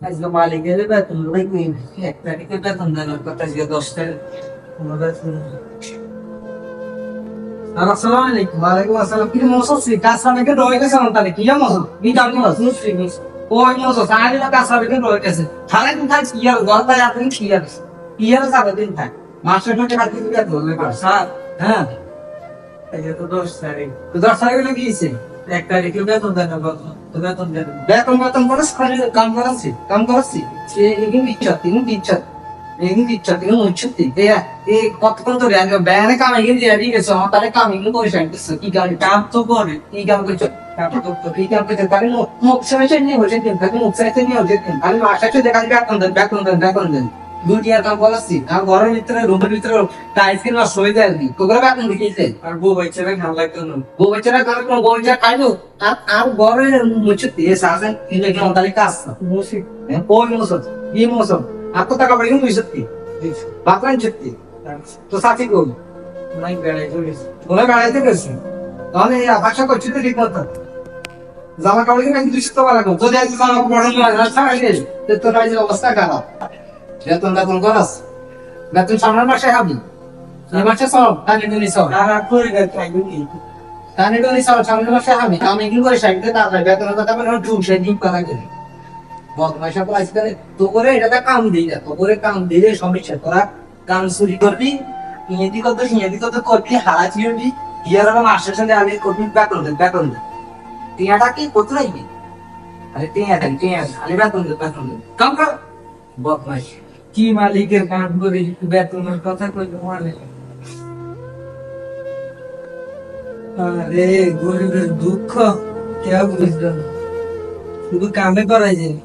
আজকে মালিকের বেতন লাগবে এক তারিখে বেতন দেওয়ার কথা আজকে দশ তারিখ এক তারিখে বেতন দেন বেতন বেতন করে কাম করাচ্ছি কাম করাচ্ছি। সে এগিয়ে দিচ্ছ তিনি দিচ্ছ এগিয়ে দিচ্ছ তিনি মুচ্ছতি এ কতক্ষণ ধরে আগে ব্যানে কাম এগিয়ে দিয়ে দিয়ে গেছে আমার তাহলে কাম এগিয়ে করে শান্তিছে কি গাড়ি কাম তো করে। কি কাম করছ? মুখ সমস্যা নিয়ে হচ্ছে দিন মুখ সাইতে নিয়ে হচ্ছে দিন। আমি মাসাতে দেখা যাবে এখন দেন বেতন দেন বেতন দেন। দুটি আর কাম বলাচ্ছি আর ঘরের ভিতরে রুমের ভিতরে টাইলস কিনা সই দেয় কি তোকে বেতন দিয়েছে আর বউ বাচ্চারা ভালো লাগতো না। বউ বেচারা করে কোনো বউ বেচারা খাইলো আর আর ঘরে মুছে দিয়ে সাজেন কিনে কিনে তাহলে কাজ মুসিক ওই মৌসুম এই মৌসুম। আর তো টাকা বাড়ি মুই সত্যি বাতরান সত্যি তো সাথী কই? নাই বেড়াই চলেছে ওরা বেড়াইতে গেছে? তাহলে আশা করছি তো ঠিক মতো। জামা কাপড় কিনে কিন্তু সুস্থ ভালো যদি আজকে জামা কাপড় পড়ে না আসে তোর অবস্থা খারাপ। বেতন বেতন করাস বেতন সামনের মাসে হাবি। এই মাসে সব টানি টুনি সব। করে টানি টুনি সব সামনের মাসে হাবি। আমি কি করে সাইডে তাড়াতাড়ি বেতনের কথা বলে ঢুক সে ডিপ করা। গেলে বদমাইশা করে আজকে তো করে এটাতে কাম দিই না তো করে কাম দিলে সমস্যা তোরা কাম চুরি করবি ইংরেজি কত ইংরেজি কত করবি হারাচি হবি ইয়ার আমার মাসের সঙ্গে আমি করবি বেতন দেন বেতন দেন টিয়াটা কি করতে রাখবি আরে টিয়া দেন টিয়া খালি বেতন দেন বেতন দেন কাম কর। বদমাইশ। কি মালিকের কাম করি বেতনের কথা কই মানে? আরে, গরিবের দুঃখ, কেউ বুঝলো শুধু কামে করাই যায়।